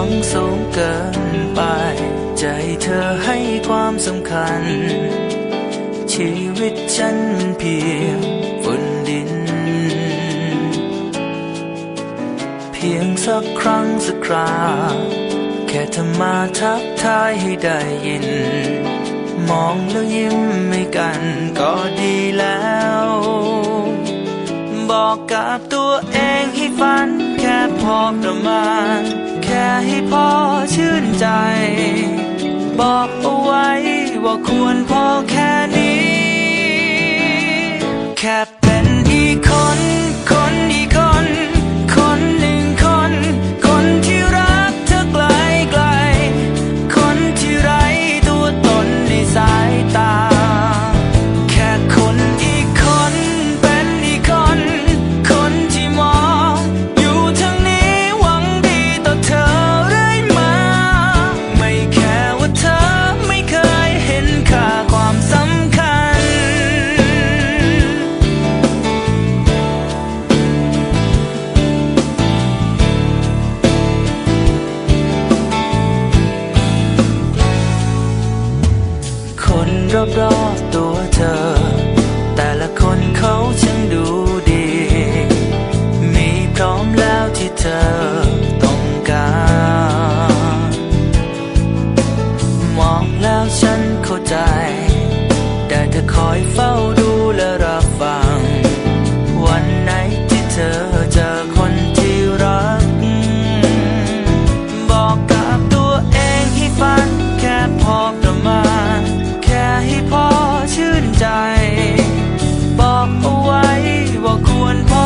ังสูงเกินไป ใจเธอให้ความสำคัญ ชีวิตฉันมันเพียงฝุ่นดิน เพียงสักครั้งสักครา แค่เธอมาทักทายให้ได้ยิน มองแล้วยิ้มให้กันก็ดีแล้ว บอกกับตัวเอง ฝันแค่พอประมาณ แค่ให้พอชื่นใจ บอกเอาไว้ว่าควรพอแค่นี้ นรอบๆตัวเธอ แต่ละคนเขาช่างดูดี มีพร้อมแล้วที่เธอต้องการ มองแล้วฉันเข้าใจ แต่เธอคอยเฝ้า ให้พ่อชื่นใจ บอกเอาไว้ว่าควรพ่อ